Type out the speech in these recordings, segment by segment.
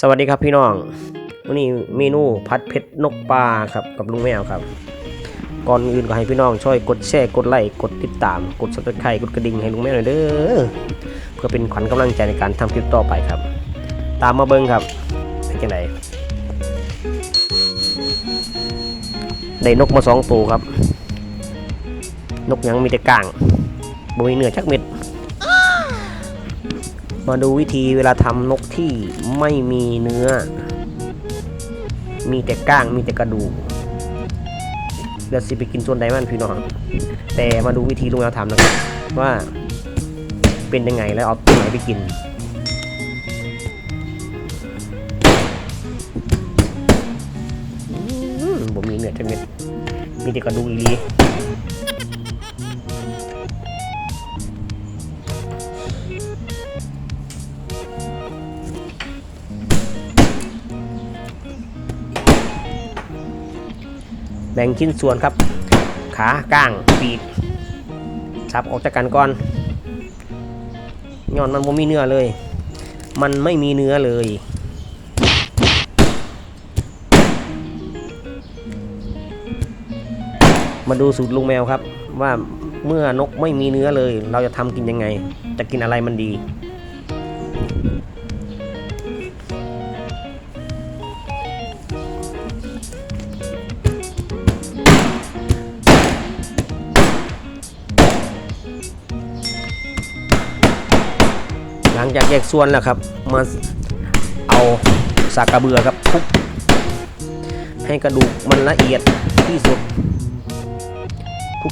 สวัสดีครับพี่น้องวันนี้เมนูผัดเผ็ดนกปลาครับกับลุงแมวครับ ก่อนอื่นก็ให้พี่น้องช่วยกดแชร์กดไลค์กดติดตาม กดซับสไครต์กดกระดิ่งให้ลุงแมวหน่อยเด้อเพื่อเป็นขวัญกำลังใจในการทำคลิปต่อไปครับ ตามมาเบิ้งครับเป็นจังไดได้นกมาสองตัวครับ นกยังมีแต่ก้างบ่มีเนื้อจักเม็ด มาดูวิธีเวลาทำนกที่ไม่มีเนื้อ มีแต่ก้างมีแต่กระดูกเดี๋ยวสิไปกินส่วนใดมันพี่น้องแต่มาดูวิธีลุงแมวทำนะครับว่าเป็นยังไงแล้วเอาตัวไหนไปกินอืมผมมีเนื้อจังเม็ดมีแต่กระดูกอีลี แบ่งชิ้นส่วนครับ ขาก้างปีกสับออกจากกันก่อนย้อนมันไม่มีเนื้อเลย มันไม่มีเนื้อเลยมาดูสูตรลุงแมวครับ ว่าเมื่อนกไม่มีเนื้อเลย เราจะทำกินยังไง จะกินอะไรมันดี จากแยกส่วนแล้วครับ มาเอาสากกระเบือครับทุบให้กระดูกมันละเอียดที่สุด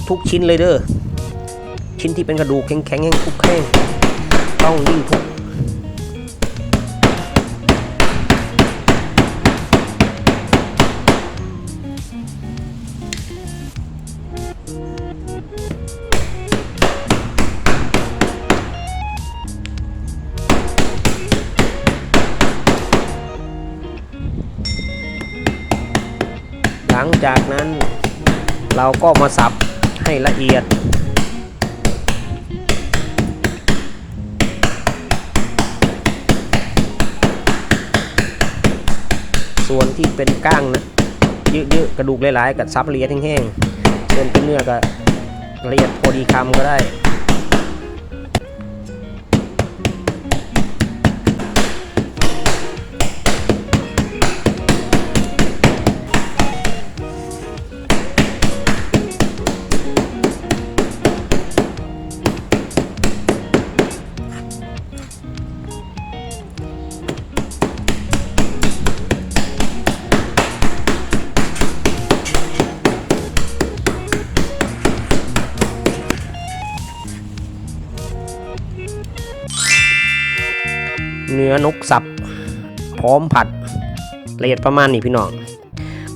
ทุกๆชิ้นเลยเด้อชิ้นที่เป็นกระดูกแข็งๆแห้งทุกแห้งต้องยิ่งทุบ ลังจากนั้นเราก็มาสับให้ละเอียด ส่วนที่เป็นก้างนะเยอะๆกระดูกหลายๆกับซับละเอียดแห้งๆส่วนเป็นเนื้อก็ละเอียดพอดีคำก็ได้ เนื้อนกสับ พร้อมผัดละเอียดประมาณนี้พี่น้อง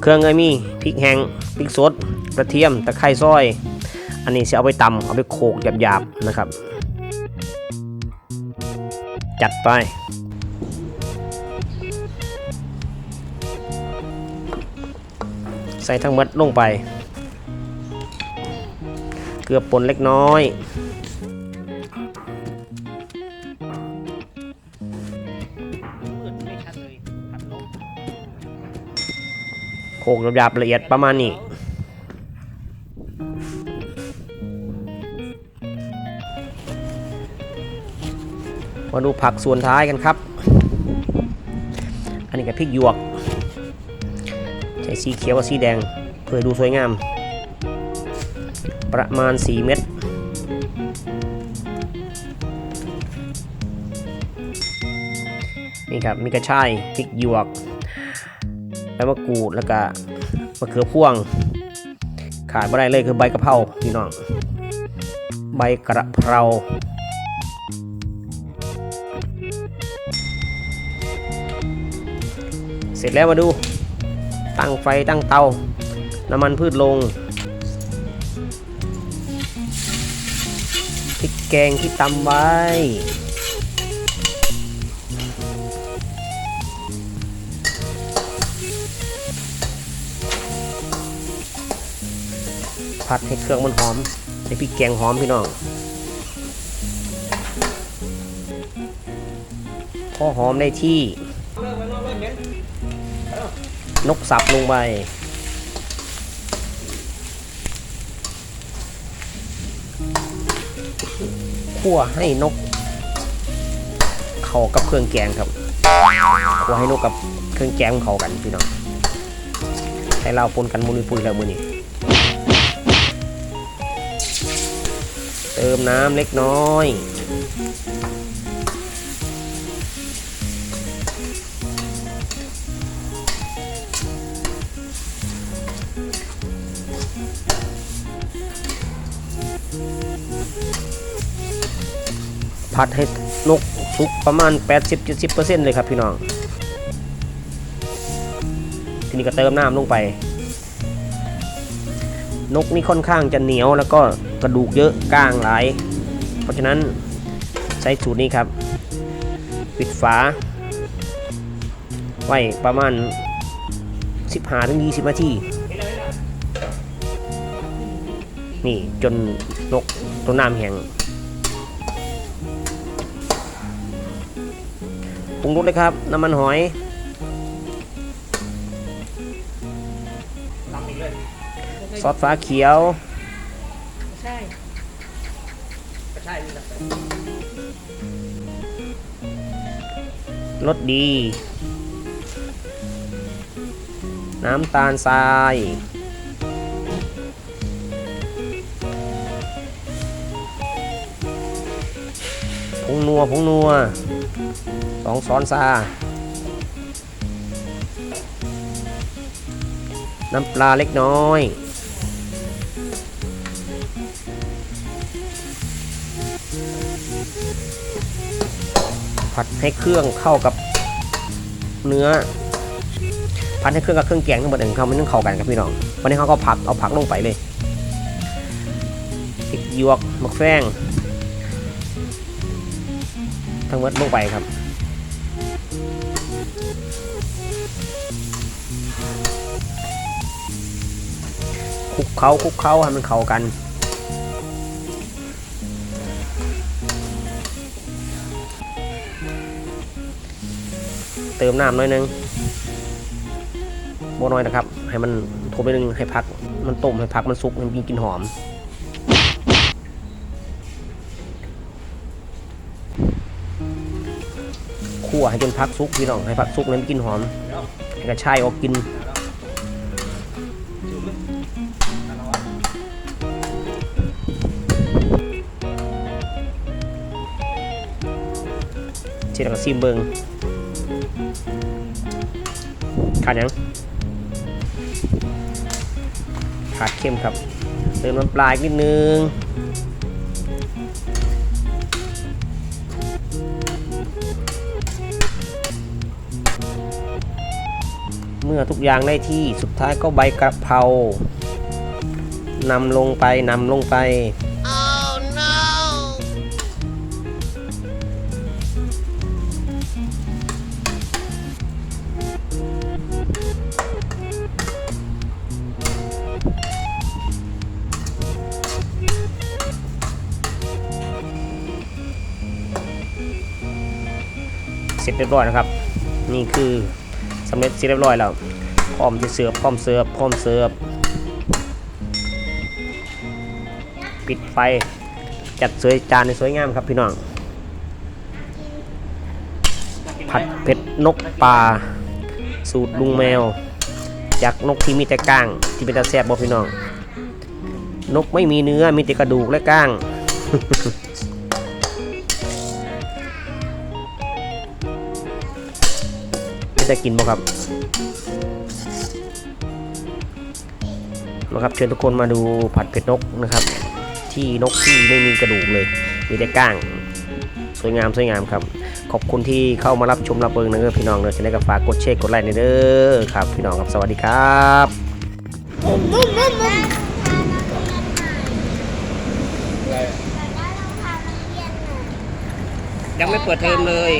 เครื่องก็มีพริกแห้งพริกสดกระเทียมตะไคร้ซอย อันนี้จะเอาไปตำเอาไปโขกหยาบๆนะครับ จัดไปใส่ทั้งหมดลงไป เกลือป่นเล็กน้อย กหยาบละเอียดประมาณนี้มาดูผักส่วนท้ายกันครับ อันนี้กับพริกหยวก ใช้สีเขียวกับสีแดง เพื่อดูสวยงาม ประมาณ 4 เม็ดนี่ครับมีกระชายพริกหยวก ใบมะกรูดแล้วก็มะเขือพวง ขาดไม่ได้เลยคือใบกะเพราพี่น้อง ใบกระเพราเสร็จแล้วมาดู ตั้งไฟตั้งเตา น้ำมันพืชลงพริกแกงที่ตำไว้ ผัดให้เครื่องมันหอมให้พริกแกงหอมพี่น้องพอหอมได้ที่ นกสับลงไปคั่วให้นก เขากับเครื่องแกงครับคั่วให้นกกับเครื่องแกงเข้ากันพี่น้องให้เราปนกันมุนปุยแล้วมือนี้ เติมน้ำเล็กน้อย ผัดให้นกสุกประมาณ 80-70%เลยครับพี่น้อง ทีนี้ก็เติมน้ำลงไป นกนี่ค่อนข้างจะเหนียวแล้วก็ กระดูกเยอะก้างหลาย เพราะฉะนั้นใช้สูตรนี้ครับ ปิดฝา ไว้ประมาณ 15-20 นาที นี่จนนกตัวน้ำแห้งปรุงรสเลยครับ น้ำมันหอยซอสฟ้าเขียว ใช่ รสดี น้ำตาลทราย ผงนัว ผงนัว สองช้อนซาน้ำปลาเล็กน้อย ผัดให้เครื่องเข้ากับเนื้อผัดให้เครื่องกับเครื่องแกงทั้งหมดเองเขาไม่ต้องเข้ากันครับพี่น้องวันนี้เขาก็ผักเอาผักลงไปเลยพริกหยวกมะแฟงทั้งหมดลงไปครับคลุกเคล้าคลุกเคล้าให้มันเข้ากัน เติมน้ำหน่อยหนึงโบน้อยนะครับ ให้มันโทไปนึงให้พัก มันต้มให้พักมันสุกมันมีกลิ่นหอม คั่วให้จนพักสุกพี่น้องให้พักสุกแล้วมีกลิ่นหอมกระชายออกกินเช็ดแล้วก็ซิมเบิง ขาดยังขาดเข้มครับเติมน้ำปลาอีกนิดนึงเมื่อทุกอย่างได้ที่สุดท้ายก็ใบกระเพรานำลงไปนำลงไป ร็จเรียบร้อยนะครับ นี่คือสำเร็จเสร็จเรียบร้อยแล้วพร้อมจะเสิร์ฟพร้อมเสิร์ฟพร้อมเสิร์ฟปิดไฟจัดสวยจานให้สวยงามครับพี่น้อง ผัดเผ็ดนกป่าสูตรลุงแมว จากนกที่มีแต่ก้าง ที่เป็นตาแซ่บบ่พี่น้อง นกไม่มีเนื้อมีแต่กระดูกและก้าง จะกินบ่ครับนะครับเชิญทุกคนมาดูผัดเผ็ดนกนะครับ ที่นกที่ไม่มีกระดูกเลย มีแต่ก้าง สวยงามสวยงามครับ ขอบคุณที่เข้ามารับชมรับเบิงนะครับพี่น้องเนอะจะได้กับฝากกดแชร์กดไลค์ในเด้อครับ พี่น้องครับสวัสดีครับยังไม่เปิดเทอมเลย